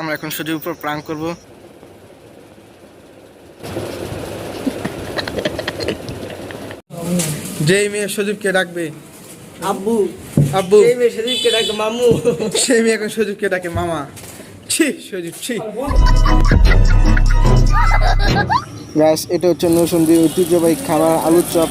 আমরা এখন সূর্যের উপর প্রাণ করব। যেই মেয়ে সজীবকে ডাকবে। আব্বু। আব্বু। এই মেয়ে ডাকে মামু। সেই মেয়ে এখন সজীবকে ডাকে মামা। ছি সজীব ছি। এটা হচ্ছে নৌসন্দির ঐতিহ্যবাহী খাবার আলুর chop.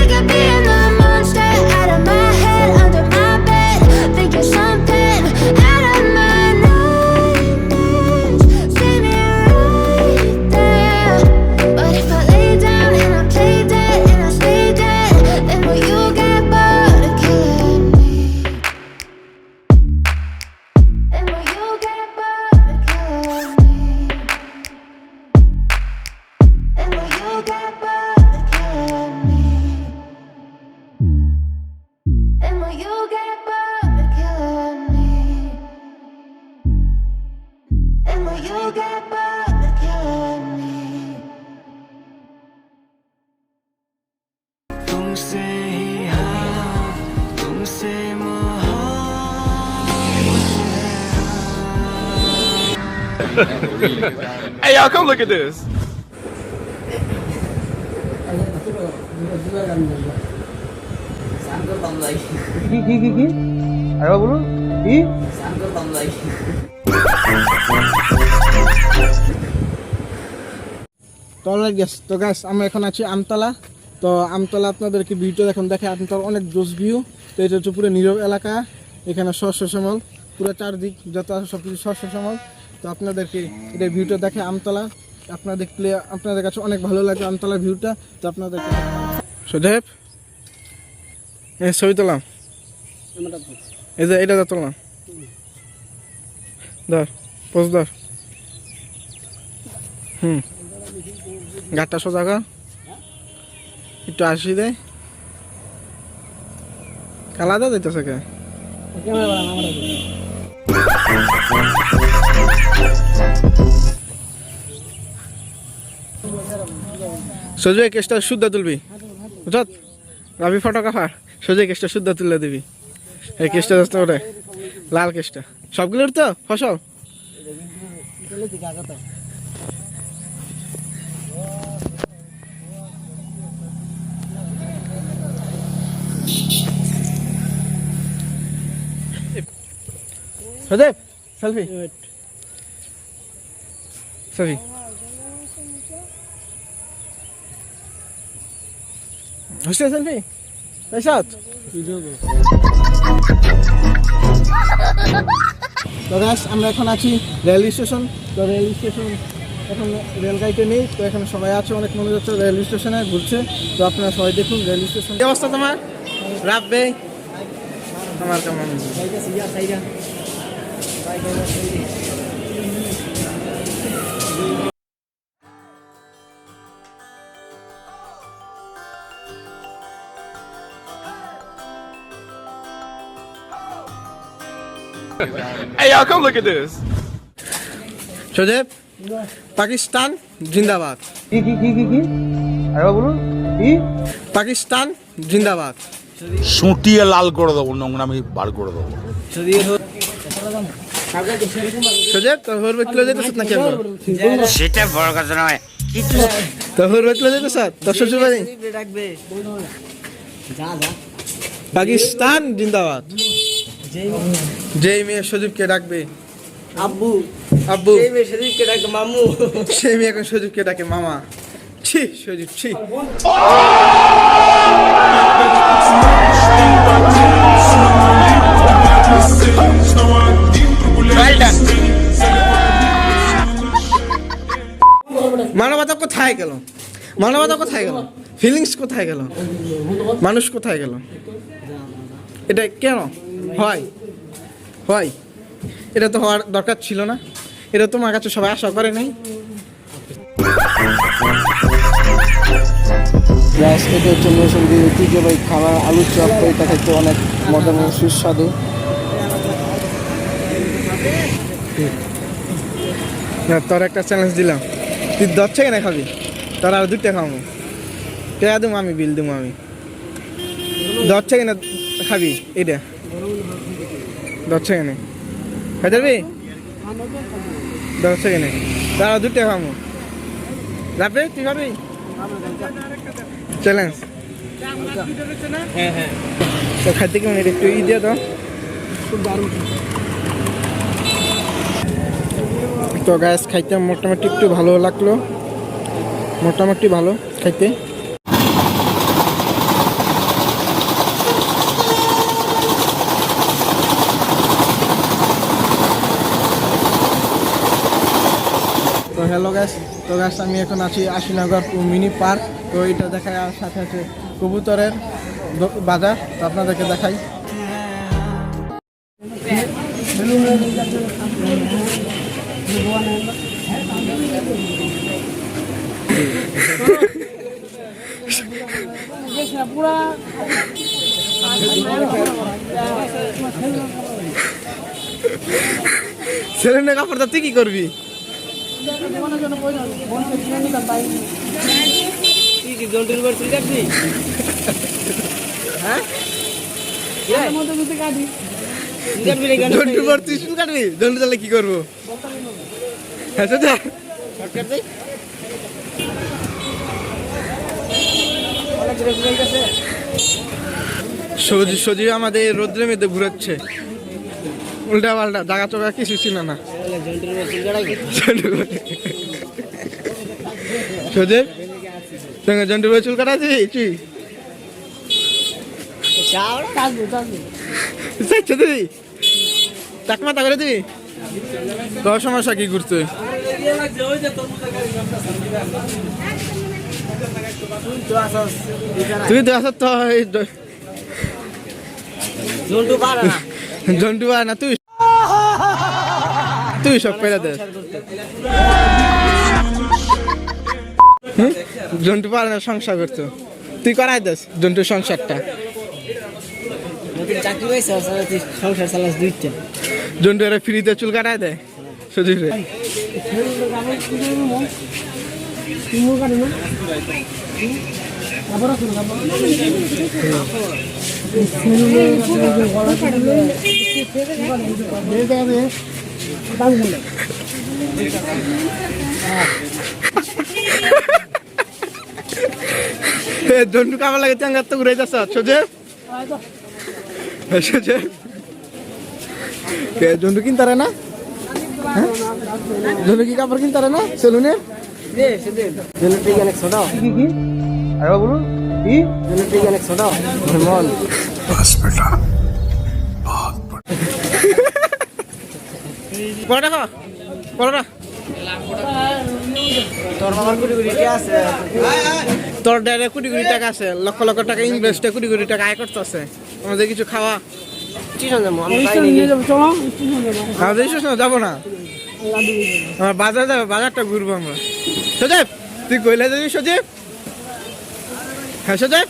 Hey, y'all, come look at this. আরে বলুন তো গ্যাস আমরা এখন আছি আমতলা। তো আমতলা আপনাদেরকে ভিউটা দেখুন দেখে আমতলা অনেক জোস ভিউ। তো এটা হচ্ছে পুরো নীরব এলাকা। এখানে শস্য শ্যামল পুরো চারদিক যত আছে সব কিছু শস্য শ্যামল তো আপনাদেরকে এটা ভিউটা দেখে আমতলা। আপনারা দেখলে আপনাদের কাছে অনেক ভালো লাগবে আমতলা ভিউটা তো আপনাদেরকে সুদেব এ ছবি তোলাম এই যে এটা তোলাম ধর পোজ ধর। হুম। গাটটা সোজা কর। একটু আসি দে। কালাদা দিতেছে কে? সোজা কেসটা শুদ্ধ তুলবি। বুঝত? রাবি ফটোগ্রাফার সোজা কেসটা শুদ্ধ তুলে দিবি। এই কেসটা যাচ্ছে লাল কেসটা। সবগুলোর তো? ফসল? সদেব সেলফি সেলফি হচ্ছে সেলফি তো আমরা এখন আছি রেল স্টেশন তো রেল স্টেশন এখন রেল গাড়িতে নেই তো এখানে সবাই আছে অনেক মনে যাচ্ছে রেল স্টেশনে ঘুরছে। তো আপনারা সবাই দেখুন রেল স্টেশন অবস্থা তোমার? রাখবে তোমার কেমন? Hey, y'all, come look at this. সজেব Pakistan জিন্দাবাদ কি কি কি কি কি? আরেকবার বলুন। কি? পাকিস্তান জিন্দাবাদ সুটিয়ে লাল করে দেবো নোংরামি বার করে দেবো। তোর সেটা বড় কথা নয়। কিন্তু তোর তোর শ্বশুর বাড়ি যা যা পাকিস্তান জিন্দাবাদ। যেই মেয়ে সজীবকে ডাকবে। আব্বু। আব্বু। এই মেয়ে শরীফকে ডাকবে মামু। সেই মেয়ে এখন সজীবকে ডাকে মামা। ছি সজীব ছি। মানবতা কোথায় গেল? মানবতা কোথায় গেল? ফিলিংস কোথায় গেল? মানুষ কোথায় গেল? এটা কেন? হয়। হয়। এটা তো হওয়ার দরকার ছিল না। এটা তোমার কাছে সবাই আশা করে নাই। গ্যাস এটা হচ্ছে মৌসুমি ঐতিহ্যবাহী খাবার আলুর চপ এটা খেতে অনেক মজা এবং সুস্বাদু। তোর একটা চ্যালেঞ্জ দিলাম। তুই দশ থেকে না খাবি? তোর আর দুটা খাব টেয়া দেবো আমি, বিল দেবো আমি। দশ থেকে না খাবি? এটা দশ থেকে না। খাই যাবি দশ থেকে না। তার আর দুটা খাব যাবে তুই খাবি? চ্যালেঞ্জ হ্যাঁ হ্যাঁ। তো খাইতে কেমন? একটু ই দিয়ে দাও। তো গ্যাস খাইতে মোটামুটি একটু ভালো লাগল। মোটামুটি ভালো খাইতে। তো হ্যালো গ্যাস তো গ্যাস আমি এখন আছি আশিনগর মিনি পার্ক। তো এটা দেখায় সাথে আছে কবুতরের বাজার। তো আপনাদেরকে দেখাই। ছেলের কাপড় তা তুই কি করবি? তুই কি জন্টুর উপর রাখবি হ্যাঁ? তুই কাটবি রে কেন? পর তুই কাটবি? দন্ডু তাহলে কি করব হ্যাঁ চাচা শর্টকাট দে। অনেক রেস্টুরেন্ট আছে সজি সজি আমাদের রোদ্রের মধ্যে ঘুরাচ্ছে। উল্টা পাল্টা দাগা চোখা কিছু ছিল না। তুই সজীব সঙ্গে জন্টু ভাই চুল তুই চাও কাটবো কাটবো চাইছে করে দিবি? তোর সমস্যা কি ঘুরতে তুই তো আসত তো জন্টু পারে না। তুই তুই সব পেরে দে। হুম? জন্টু পারে না সংসার করতো। তুই করাই দেস জন্টুর সংসারটা। চাকরি পাইছে সংসার চালাস দুইটা। জন্টু এরা ফ্রিতে চুল কাটায় দেয়? সুজিত রে এ, জন্টু কামা লাগে চাঙ্গার তো ঘুরে যাচ্ছ সুজিত কে জন্টু কিনতারে না? হ্যাঁ? জন্টু কি কাপড় কিনতারে না? সেলুনে? পড়া দেখো পড়া তোর বাবার কুড়ি কুড়ি আছে। তোর ডেরে কোটি কোটি টাকা আছে। লক্ষ লক্ষ টাকা ইনভেস্টে কোটি কোটি টাকা আয় করতেছে। আমাদের কিছু খাওয়া। স্টেশন যাব আমরা তাই নাকি আমাদের কিছু যাব না। আমার বাজার যাবে বাজারটা ঘুরবো আমরা। সজীব তুই কইলে যাবি সজীব? হ্যাঁ সজীব?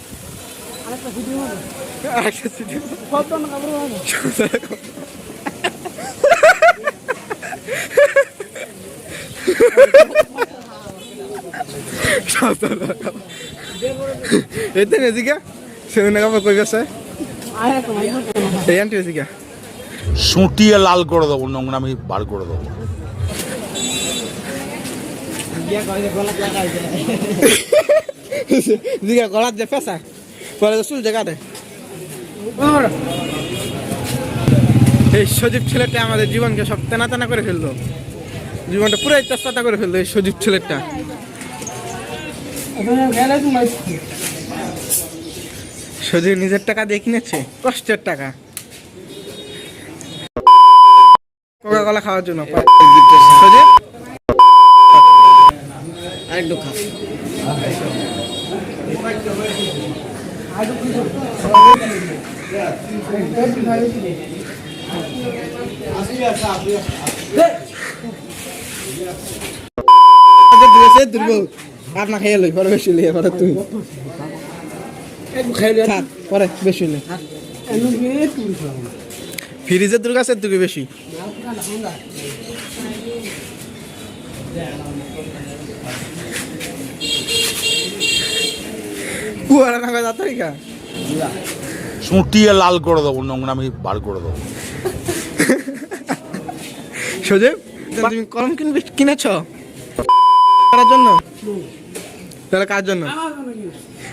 এতে নেজিকা সেদিন কাপড় কই গেছে? এই আন্টি নেজিকা সুটিয়ে লাল করে দেবো নোংরা আমি বার করে দেবো। জিগা গলার যে পেশা পরে চুল জায়গা দেয় এই সজীব ছেলেটা আমাদের জীবনকে সব তেনা তেনা করে ফেলল জীবনটা পুরাই তেজপাতা করে ফেলল এই সজীব ছেলেটা। সজীব নিজের টাকা দিয়ে কিনেছে? কষ্টের টাকা। কোকা কলা খাওয়ার জন্য। সজীব? আরেকটু খা। দুর্বল। আর না খাইয়ে লই পরে বেশি লই পরে তুই। থাক, পরে বেশি লই ফ্রিজের দুর্গা আছে তুই বেশি। কুয়ারা না গা কা? সুটিয়ে লাল করে দেবো নোংরা আমি বার করে দেবো। সজীব তুমি কলম কিনবে কিনেছ? করার জন্য? তাহলে কার জন্য?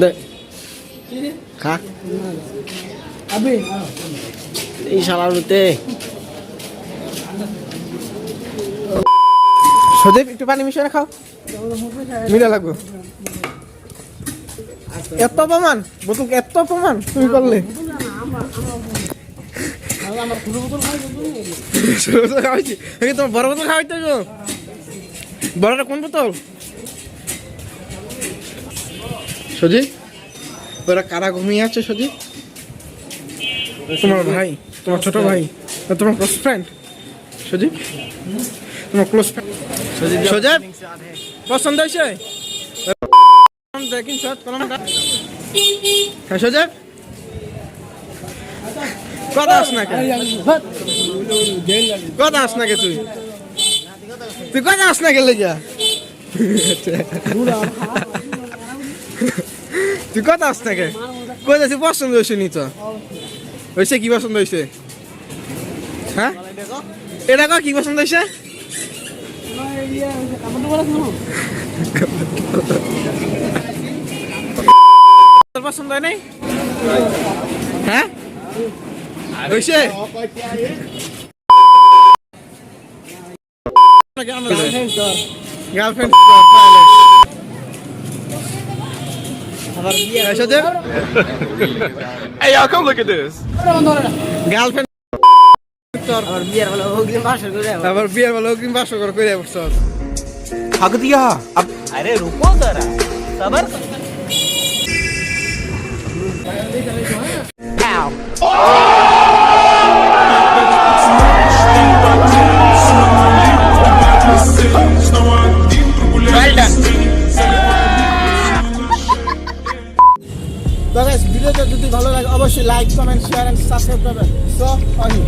দে। খা। এই সজীব একটু পানি মিশিয়ে খাও। মিলা লাগবে। এত অপমান। বোতল এত অপমান? তুমি করলে। তোমার বড় বোতল খাওয়াইতে বড়টা কোন বোতল? সজীব ওরা কারা ঘুমিয়ে আছে সজীব তোমার ভাই তোমার ছোট ভাই তোমার ক্লোজ ফ্রেন্ড সজীব তোমার ক্লোজ ফ্রেন্ড সজীব পছন্দ হয়েছে? দেখিন সব কলমটা হ্যাঁ সজীব কথা আস না কে কথা আস না কে তুই? তুই কথা আস না কে লেগা তুই কথা আস না কে? কই যাচ্ছি পছন্দ হয়েছে নি তো? হয়েছে কি পছন্দ হয়েছে? হ্যাঁ? এটা কর কি পছন্দ হয়েছে? পছন্দ হয় নাই? হ্যাঁ? হয়েছে? Girlfriend hey, y'all, come look at this. Girlfriend. আবার বিয়ার বেলা অগ্রিম বাসর করে আবার বিয়ার বেলা অগ্রিম বাসর করে করে বসছ ভাগ দিয়া আব আরে রুকো জরা সবর Ow! Oh! অবশ্যই like comment share and subscribe করবেন। সো অনি